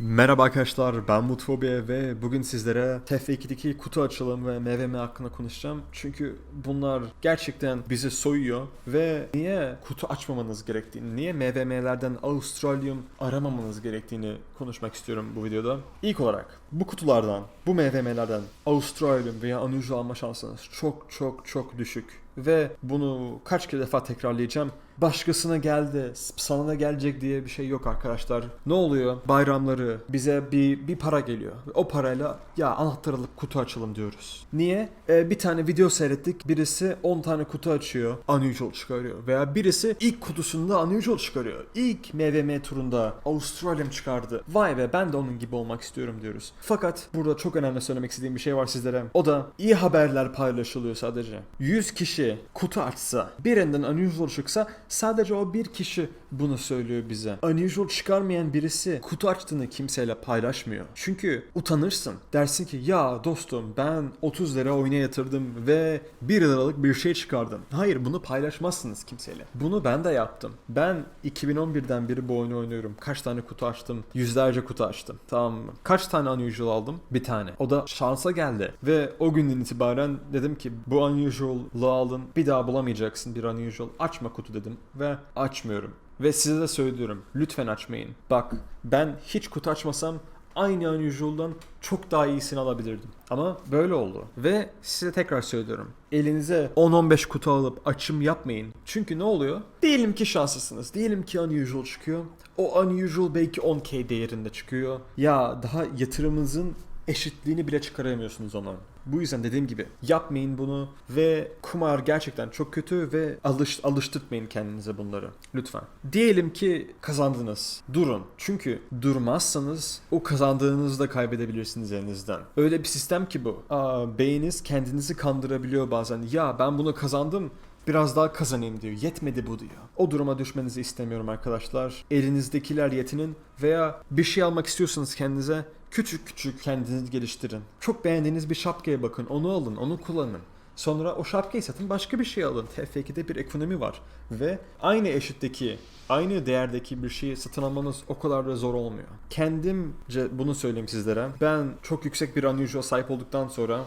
Merhaba arkadaşlar ben Mutfobia ve bugün sizlere TF2'deki kutu açılım ve MVM hakkında konuşacağım. Çünkü bunlar gerçekten bizi soyuyor ve niye kutu açmamanız gerektiğini, niye MVM'lerden Australium aramamanız gerektiğini konuşmak istiyorum bu videoda. İlk olarak bu kutulardan, bu MVM'lerden Australium veya Unusual alma şansınız çok çok çok düşük. Ve bunu kaç kere defa tekrarlayacağım. Başkasına geldi, sana da gelecek diye bir şey yok arkadaşlar. Ne oluyor? Bayramları bize bir bir para geliyor. O parayla ya anahtar alıp kutu açalım diyoruz. Niye? Ee, bir tane video seyrettik. Birisi 10 tane kutu açıyor. Unusual çıkarıyor. Veya birisi ilk kutusunda Unusual çıkarıyor. İlk MVM turunda Australian çıkardı. Vay be ben de onun gibi olmak istiyorum diyoruz. Fakat burada çok önemli söylemek istediğim bir şey var sizlere. O da iyi haberler paylaşılıyor sadece. 100 kişi kutu açsa, birinden Unusual çıksa sadece o bir kişi bunu söylüyor bize. Unusual çıkarmayan birisi kutu açtığını kimseyle paylaşmıyor. Çünkü utanırsın. Dersin ki ya dostum ben 30 lira oyuna yatırdım ve 1 liralık bir şey çıkardım. Hayır bunu paylaşmazsınız kimseyle. Bunu ben de yaptım. Ben 2011'den beri bu oyunu oynuyorum. Kaç tane kutu açtım? Yüzlerce kutu açtım. Tamam mı? Kaç tane unusual aldım? Bir tane. O da şansa geldi. Ve o günden itibaren dedim ki bu unusual'ı aldın. Bir daha bulamayacaksın bir unusual. Açma kutu dedim. Ve açmıyorum. Ve size de söylüyorum. Lütfen açmayın. Bak ben hiç kutu açmasam aynı unusual'dan çok daha iyisini alabilirdim. Ama böyle oldu. Ve size tekrar söylüyorum. Elinize 10-15 kutu alıp açım yapmayın. Çünkü ne oluyor? Diyelim ki şanslısınız. Diyelim ki unusual çıkıyor. O unusual belki 10k değerinde çıkıyor. Ya daha yatırımınızın eşitliğini bile çıkaramıyorsunuz ona. Bu yüzden dediğim gibi yapmayın bunu ve kumar gerçekten çok kötü ve alış, alıştırmayın kendinize bunları. Lütfen. Diyelim ki kazandınız. Durun. Çünkü durmazsanız o kazandığınızı da kaybedebilirsiniz elinizden. Öyle bir sistem ki bu. Aa, beyniniz kendinizi kandırabiliyor bazen. Ya ben bunu kazandım biraz daha kazanayım diyor. Yetmedi bu diyor. O duruma düşmenizi istemiyorum arkadaşlar. Elinizdekiler yetinin veya bir şey almak istiyorsanız kendinize küçük küçük kendinizi geliştirin. Çok beğendiğiniz bir şapkaya bakın. Onu alın, onu kullanın. Sonra o şapkayı satın başka bir şey alın. TF2'de bir ekonomi var. Ve aynı eşitteki, aynı değerdeki bir şeyi satın almanız o kadar da zor olmuyor. Kendimce bunu söyleyeyim sizlere. Ben çok yüksek bir unusual sahip olduktan sonra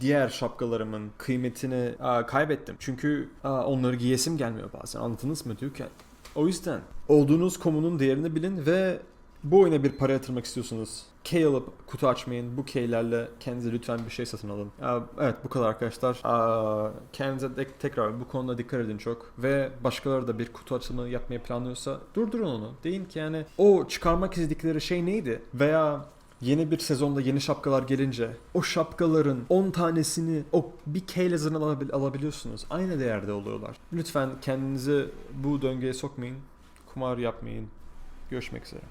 diğer şapkalarımın kıymetini aa, kaybettim. Çünkü aa, onları giyesim gelmiyor bazen. Anladınız mı diyorken. O yüzden olduğunuz komunun değerini bilin ve bu oyuna bir para yatırmak istiyorsunuz. K alıp kutu açmayın. Bu K'lerle kendinize lütfen bir şey satın alın. Evet bu kadar arkadaşlar. Aa, kendinize de, tekrar bu konuda dikkat edin çok. Ve başkaları da bir kutu açılımı yapmayı planlıyorsa durdurun onu. Deyin ki yani o çıkarmak istedikleri şey neydi? Veya Yeni bir sezonda yeni şapkalar gelince o şapkaların 10 tanesini o bir K laser'dan alabil- alabiliyorsunuz. Aynı değerde oluyorlar. Lütfen kendinizi bu döngüye sokmayın. Kumar yapmayın. Görüşmek üzere.